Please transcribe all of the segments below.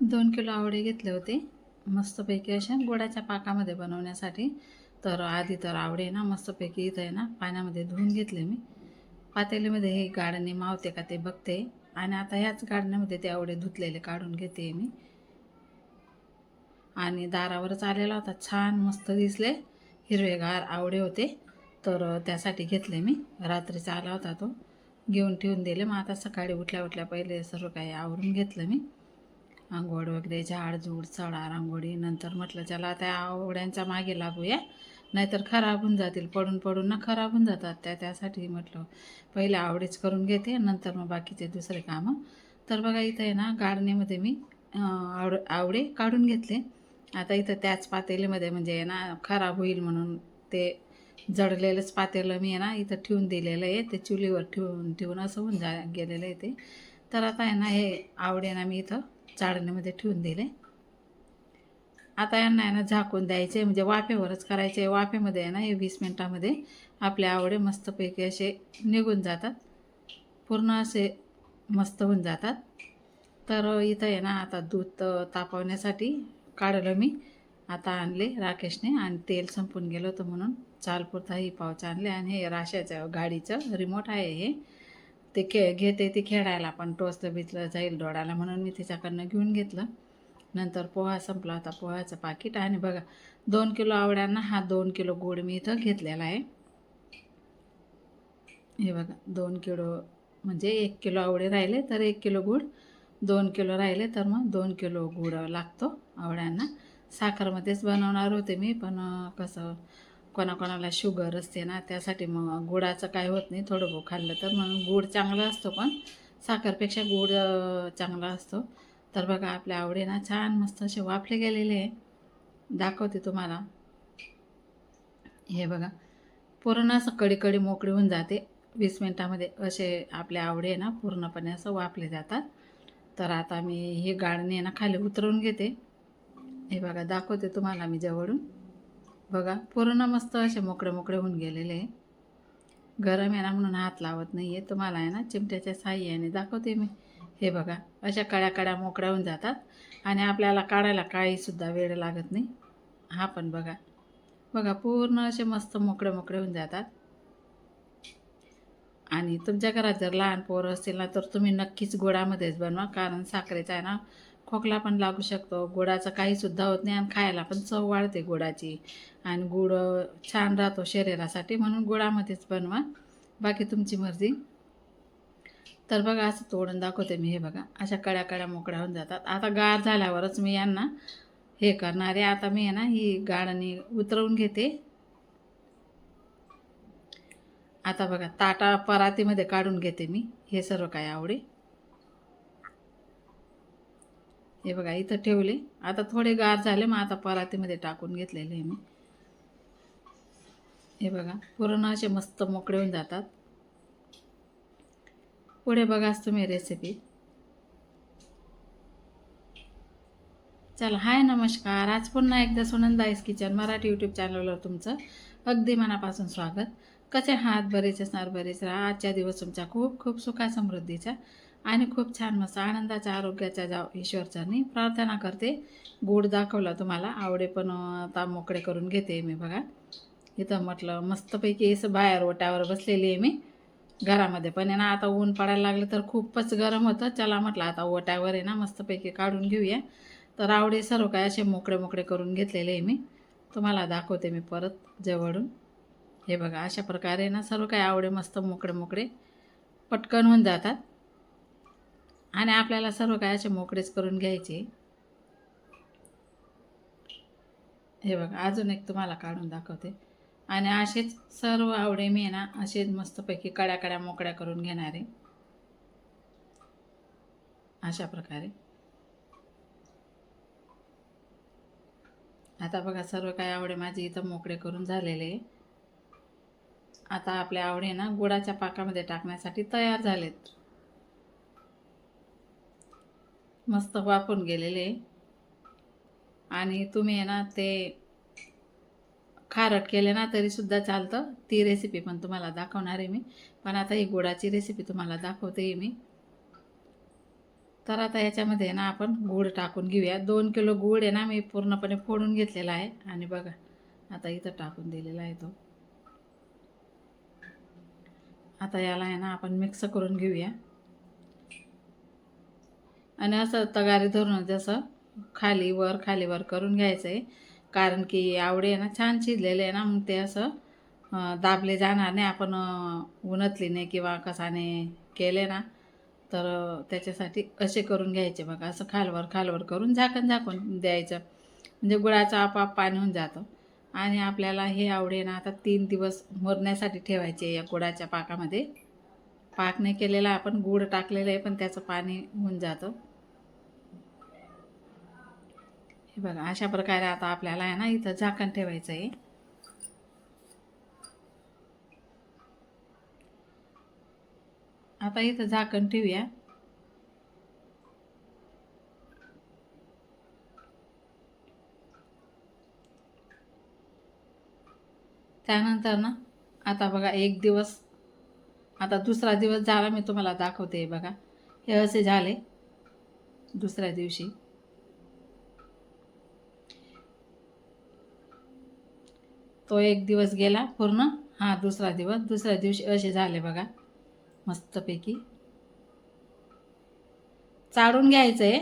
दोन किलो आवडे घेतले होते. मस्तपैकी अशा गोडाच्या पाकामध्ये बनवण्यासाठी. तर आधी तर आवडे ना मस्तपैकी इथं आहे ना पाण्यामध्ये धुवून घेतले मी. पातेलीमध्ये हे गाडणे मावते का ते बघते. आणि आता ह्याच गाडण्यामध्ये ते आवडे धुतलेले काढून घेते मी. आणि दारावरच आलेला होता छान मस्त दिसले. हिरवेगार आवडे होते. तर त्यासाठी घेतले मी. रात्रीचा आला होता तो. घेऊन ठेवून दिले. मग आता सकाळी उठल्या उठल्या पहिले सर्व काही आवरून घेतलं मी. आंघोळ वगैरे झाडझूड चढा रांगोळी नंतर म्हटलं चला त्या आवड्यांच्या मागे लागूया. नाहीतर खराब होऊन जातील पडून पडून ना खराब होऊन जातात त्या त्यासाठी म्हटलं पहिले आवडीच करून घेते नंतर मग बाकीचे दुसरे कामं. तर बघा इथं आहे ना गाडणीमध्ये मी आवड आवडे काढून घेतले. आता इथं त्याच पातेलीमध्ये म्हणजे आहे ना खराब होईल म्हणून ते जडलेलंच पातेलं मी आहे ना इथं ठेवून दिलेलं आहे. ते चुलीवर ठेवून ठेवून असं होऊन जा गेलेलं आहे ते. तर आता आहे ना हे आवडे ना मी इथं चाळणीमध्ये ठेवून दिले. आता यांना आहे ना झाकून द्यायचे म्हणजे वाफेवरच करायचे. वाफेमध्ये आहे ना हे वीस मिनटामध्ये आपले आवडे मस्तपैकी असे निघून जातात. पूर्ण असे मस्त होऊन जातात. तर इथं आहे ना आता दूध तापवण्यासाठी काढलं मी. आता आणले राकेशने आणि तेल संपून गेलं होतं म्हणून. चालपुरता ही पावच आणले आणि हे राशाचं गाडीचं रिमोट आहे हे. ते खे घेते ते खेळायला पण टोचलं बिचलं जाईल डोळ्याला म्हणून मी तिच्याकडनं घेऊन घेतलं. नंतर पोहा संपला होता पोहाचं पाकिट आणि बघा दोन किलो आवड्यांना हा दोन किलो गोड मी इथं घेतलेला आहे. हे बघा दोन किलो म्हणजे एक किलो आवडे राहिले तर एक किलो गुड दोन किलो राहिले तर मग दोन किलो गुड लागतो आवड्यांना साखरमध्येच बनवणार होते मी पण कसं कोणाकोणाला शुगर असते ना त्यासाठी मग गुडाचं काय होत नाही थोडं बहुत खाल्लं तर. म्हणून गुड चांगला असतो पण साखरपेक्षा गुड चांगला असतो. तर बघा आपल्या आवडीनं ना छान मस्त असे वाफले गेलेले आहे. दाखवते तुम्हाला. हे बघा पूर्ण असं कडी कडी मोकळी होऊन जाते. वीस मिनटामध्ये असे आपले आहे ना पूर्णपणे असं वाफले जातात. तर आता मी हे गाळणी आहे ना खाली उतरवून घेते. हे बघा दाखवते तुम्हाला मी जवळून. बघा पूर्ण मस्त असे मोकळे मोकळे होऊन गेलेले आहे. गरम आहे ना म्हणून हात लावत नाही आहे तुम्हाला आहे ना चिमट्याच्या साह्याने दाखवते मी. हे बघा अशा कळ्या कड्या मोकळ्या होऊन जातात. आणि आपल्याला काढायला काहीसुद्धा वेळ लागत नाही. हा पण बघा. बघा पूर्ण असे मस्त मोकळे मोकळे होऊन जातात. आणि तुमच्या घरात जर लहान पोरं असतील ना तर तुम्ही नक्कीच गोडामध्येच बनवा. कारण साखरेचा आहे ना खोकला पण लागू शकतो. गुळाचं काहीसुद्धा होत नाही आणि खायला पण चव वाढते गुळाची आणि गुड छान राहतो शरीरासाठी म्हणून गुळामध्येच बनवा. बाकी तुमची मर्जी. तर बघा असं तोडून दाखवते मी हे बघा. अशा कड्या कड्या मोकळ्या होऊन जातात. आता गार झाल्यावरच मी यांना हे करणार आहे. आता मी आहे ना ही गाळणी उतरवून घेते. आता बघा ताटा परातीमध्ये काढून घेते मी. हे सर्व काय आवडे. हे बघा इथं ठेवले. आता थोडे गार झाले मग आता परातीमध्ये टाकून घेतलेले आहे मी. हे बघा पूर्ण असे मस्त मोकळे होऊन जातात. पुढे बघाच तुम्ही रेसिपी चला हाय नमस्कार. आज पुन्हा एकदा सुनंदाईस किचन मराठी यूट्यूब चॅनलवर तुमचं अगदी मनापासून स्वागत. कसे हात बरेच असणार बरेच राहा आजच्या दिवस तुमच्या खूप खूप सुखा समृद्धीचा आणि खूप छान मस्त आनंदाच्या आरोग्याच्या जाव ईश्वरच्यानी प्रार्थना करते. गोड दाखवला तुम्हाला. आवडे पण आता मोकळे करून घेते मी बघा. इथं म्हटलं मस्तपैकी असं बाहेर ओट्यावर बसलेली आहे मी. घरामध्ये पण आहे ना आता ऊन पडायला लागलं तर खूपच गरम होतं. चला म्हटलं आता ओट्यावर आहे ना मस्तपैकी काढून घेऊया. तर आवडे सर्व काय असे मोकळे मोकळे करून घेतलेले आहे मी. तुम्हाला दाखवते मी परत जवळून. हे बघा अशा प्रकारे ना सर्व काय आवडे मस्त मोकळे मोकळे पटकन होऊन जातात. आणि आपल्याला सर्व काय असे मोकळेच करून घ्यायचे. हे बघा अजून एक तुम्हाला काढून दाखवते. आणि असेच सर्व आवडे मी आहे ना असेच मस्तपैकी कड्या कड्या मोकळ्या करून घेणारे अशा प्रकारे. आता बघा सर्व काय आवडे माझे इथं मोकळे करून झालेले आहे. आता आपल्या आवडे ना गुळाच्या पाकामध्ये टाकण्यासाठी तयार झालेत. मस्त वापरून गेलेले. आणि तुम्ही आहे ना ते खारट केले ना तरीसुद्धा चालतं. ती रेसिपी पण तुम्हाला दाखवणार आहे मी. पण आता ही गुळाची रेसिपी तुम्हाला दाखवते मी. तर आता याच्यामध्ये ना आपण गूळ टाकून घेऊया. दोन किलो गूळ आहे ना मी पूर्णपणे फोडून घेतलेला आहे. आणि बघा आता इथं टाकून दिलेला आहे तो. आता याला आहे ना आपण मिक्स करून घेऊया. आणि असं तगारी धरून जसं खाली वर खाली वर करून घ्यायचं आहे कारण की आवडे आहे ना छान शिजलेले आहे ना मग ते असं दाबले जाणार नाही. आपण उन्हतलीने किंवा कसाने केले ना तर त्याच्यासाठी असे करून घ्यायचे बघा. असं खालवर खालवर करून झाकण झाकून द्यायचं. म्हणजे गुळाचं आपाप पाणी होऊन जातं. आणि आपल्याला हे आवडे ना आता तीन दिवस मुरण्यासाठी ठेवायचे या गुळाच्या पाकामध्ये. पाक नाही केलेला आपण गुळ टाकलेलं आहे पण त्याचं पाणी होऊन जातं. हे बघा अशा प्रकारे आता आपल्याला आहे ना इथं झाकण ठेवायचं आहे आता इथं झाकण ठेवूया. त्यानंतर ना आता बघा एक दिवस आता दुसरा दिवस झाला मी तुम्हाला दाखवते बघा. हे असे झाले. दुसऱ्या दिवशी. तो एक दिवस गेला पूर्ण. हा दुसरा दिवस. दुसऱ्या दिवशी असे झाले बघा. मस्तपैकी. चाळून घ्यायचं आहे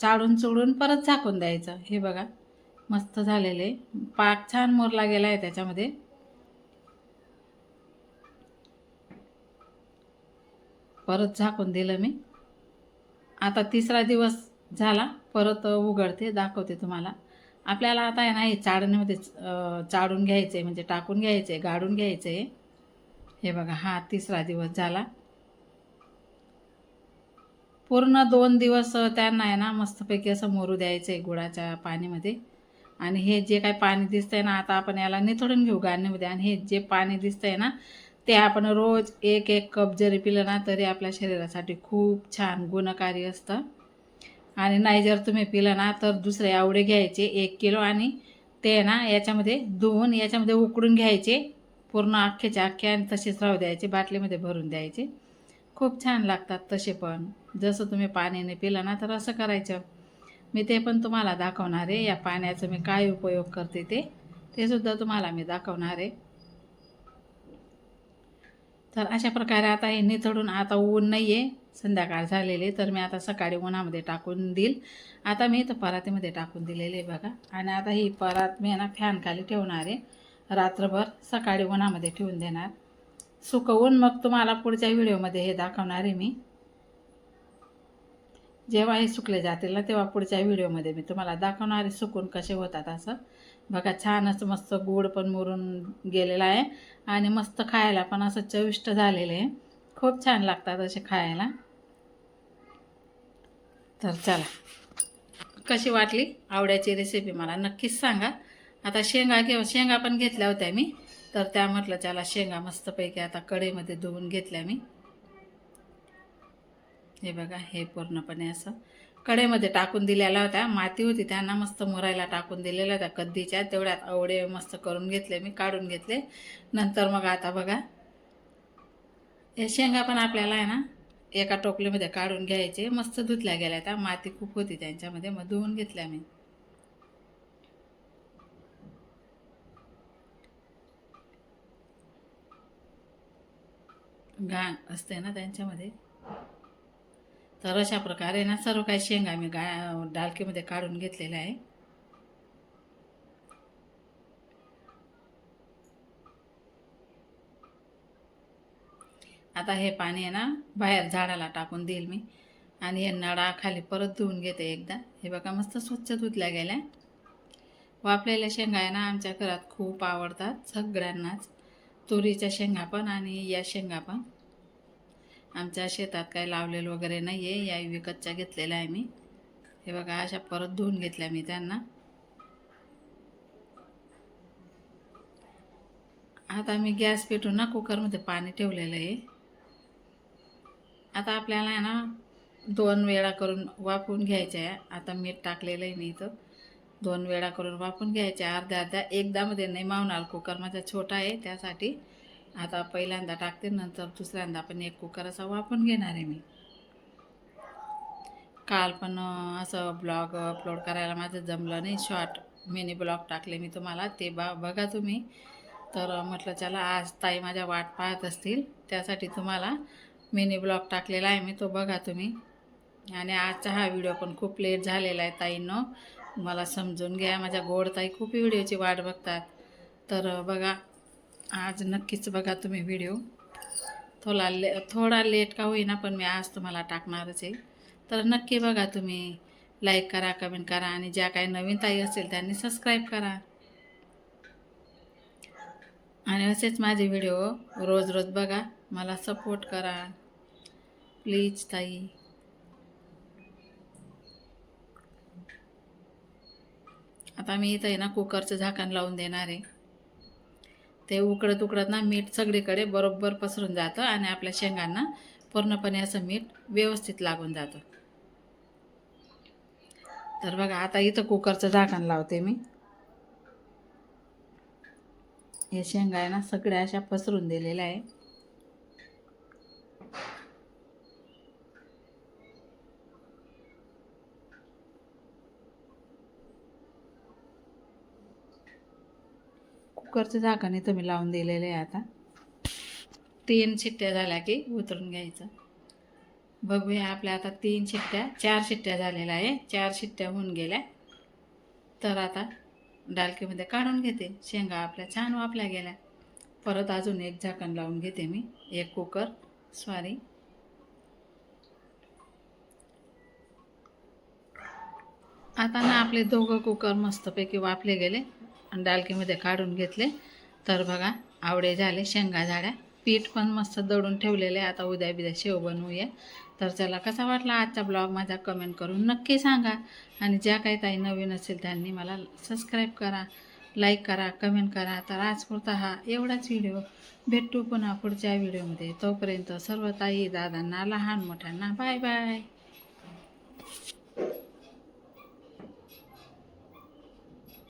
चाळून चुडून परत झाकून द्यायचं. हे बघा. मस्त झालेले. पाक छान मोरला गेला आहे त्याच्यामध्ये. परत झाकून दिलं मी. आता तिसरा दिवस झाला. परत उघडते दाखवते तुम्हाला. आपल्याला आता आहे ना हे चाळणीमध्ये अं, चाळून घ्यायचं आहे म्हणजे टाकून घ्यायचं आहे गाडून घ्यायचं आहे हे बघा हा तिसरा दिवस झाला. पूर्ण दोन दिवस त्यांना आहे ना मस्तपैकी असं मोरू द्यायचं आहे गुळाच्या पाणीमध्ये. आणि हे जे काही पाणी दिसतंय ना आता आपण याला निथळून घेऊ गाण्यामध्ये आणि हे जे पाणी दिसतंय ना ते आपण रोज एक एक कप जरी पिलं ना तरी आपल्या शरीरासाठी खूप छान गुणकारी असतं. आणि नाही जर तुम्ही पिलं ना तर दुसरे आवडे घ्यायचे एक किलो आणि ते ना याच्यामध्ये धुवून याच्यामध्ये उकडून घ्यायचे. पूर्ण अख्ख्याच्या अख्खे आणि तसेच राहू द्यायचे बाटलीमध्ये भरून द्यायचे. खूप छान लागतात तसे पण. जसं तुम्ही पाण्याने पिलं ना तर असं करायचं. मी ते पण तुम्हाला दाखवणार आहे. या पाण्याचं मी काय उपयोग करते ते ते सुद्धा तुम्हाला मी दाखवणार आहे. तर अशा प्रकारे आता हे निथळून आता ऊन नाही आहे संध्याकाळ झालेले तर मी आता सकाळी उन्हामध्ये टाकून देईल. आता मी इथं परातीमध्ये टाकून दिलेले आहे बघा. आणि आता ही परात मी ना फॅनखाली ठेवणार आहे. रात्रभर सकाळी उन्हामध्ये ठेवून देणार. सुकवून मग तुम्हाला पुढच्या व्हिडिओमध्ये हे दाखवणार आहे मी. जेव्हा हे सुकले जातील ना तेव्हा पुढच्या व्हिडिओमध्ये मी तुम्हाला दाखवणार आहे सुकून कसे होतात असं. बघा छान असं मस्त गोड पण मुरून गेलेलं आहे. आणि मस्त खायला पण असं चविष्ट झालेलं आहे. खूप छान लागतात असे खायला. तर चला. कशी वाटली आवड्याची रेसिपी मला नक्कीच सांगा. आता शेंगा घेऊ शेंगा पण घेतल्या होत्या मी. तर त्या म्हटलं त्याला शेंगा मस्तपैकी आता कढईमध्ये धुवून घेतल्या मी. हे बघा हे पूर्णपणे असं कढईमध्ये टाकून दिलेल्या होत्या. माती होती त्यांना मस्त मुरायला टाकून दिलेल्या होत्या कद्दीच्या. तेवढ्यात आवडे मस्त करून घेतले मी काढून घेतले. नंतर मग आता बघा हे शेंगा पण आपल्याला आहे ना एका टोपलीमध्ये काढून घ्यायचे. मस्त धुतल्या गेल्या त्या. माती खूप होती त्यांच्यामध्ये. मग धुवून घेतल्या मी. घाण असते ना त्यांच्यामध्ये. तर अशा प्रकारे ना सर्व काही शेंगा मी गा डालकीमध्ये काढून घेतलेलं आहे. आता हे पाणी आहे ना बाहेर झाडाला टाकून देईल मी. आणि हे नळा खाली परत धुवून घेते एकदा. हे बघा मस्त स्वच्छ धुतल्या गेल्या. वाफलेल्या शेंगा आहे ना आमच्या घरात खूप आवडतात सगळ्यांनाच. तुरीच्या शेंगा पण आणि या शेंगा पण. आमच्या शेतात काही लावलेलं वगैरे नाही आहे या विकतच्या घेतलेल्या आहे मी. हे बघा अशा परत धुवून घेतल्या मी त्यांना. आता मी गॅस पेटून ना कुकरमध्ये पाणी ठेवलेलं आहे. आता आपल्याला आहे ना दोन वेळा करून वाफवून घ्यायच्या आहे. आता मीठ टाकलेलं आहे मी इथं. दोन वेळा करून वाफून घ्यायचे अर्ध्या अर्ध्या एकदामध्ये नाही मावणार. कुकर माझा छोटा आहे त्यासाठी. आता पहिल्यांदा टाकते नंतर दुसऱ्यांदा पण एक कुकर असा वापरून घेणार आहे मी. काल पण असं ब्लॉग अपलोड करायला माझं जमलं नाही. शॉर्ट मिनी ब्लॉग टाकले मी तुम्हाला. ते बा बघा तुम्ही. तर म्हटलं चला आज ताई माझ्या वाट पाहत असतील त्यासाठी तुम्हाला मिनी ब्लॉग टाकलेला आहे मी तो बघा तुम्ही. आणि आजचा हा व्हिडिओ पण खूप लेट झालेला आहे ताईंनो. मला समजून घ्या माझ्या गोड ताई खूप व्हिडिओची वाट बघतात. तर बघा आज नक्कीच बघा तुम्ही व्हिडिओ. थोडा ले थोडा लेट का होईना पण मी आज तुम्हाला टाकणारच आहे. तर नक्की बघा तुम्ही लाईक करा कमेंट करा आणि ज्या काही नवीन ताई असेल त्यांनी सबस्क्राईब करा. आणि असेच माझे व्हिडिओ रोज रोज बघा मला सपोर्ट करा. प्लीज ताई. आता मी इथं आहे ना कुकरचं झाकण लावून देणार आहे. ते उकडत उकडत ना मीठ सगळीकडे बरोबर पसरून जातं आणि आपल्या शेंगांना पूर्णपणे असं मीठ व्यवस्थित लागून जातं. तर बघा आता इथं कुकरचं झाकण लावते मी. हे शेंगा आहे ना सगळ्या अशा पसरून दिलेल्या आहे. कुकरचं झाकण तुम्ही लावून दिलेलं आहे आता तीन शिट्ट्या झाल्या की उतरून घ्यायचं बघूया आपल्या आता तीन शिट्ट्या चार शिट्ट्या झालेल्या आहे चार शिट्ट्या होऊन गेल्या तर आता डालकीमध्ये काढून घेते शेंगा आपल्या छान वापल्या गेल्या परत अजून एक झाकण लावून घेते मी एक कुकर सॉरी आता ना आपले दोघं कुकर मस्तपैकी वापले गेले डालकीमध्ये काढून घेतले. तर बघा आवडे झाले शेंगा झाड्या पीठ पण मस्त दळून ठेवलेले आहे. आता उद्या बिद्या शेव बनवूया. तर चला कसा वाटला आजचा ब्लॉग? माझा कमेंट करून नक्की सांगा. आणि ज्या काही ताई नवीन असेल त्यांनी मला सबस्क्राईब करा लाईक करा कमेंट करा. तर आज पुरता हा एवढाच व्हिडिओ भेटू पुन्हा पुढच्या व्हिडिओमध्ये तोपर्यंत सर्व ताई दादांना लहान मोठ्यांना बाय बाय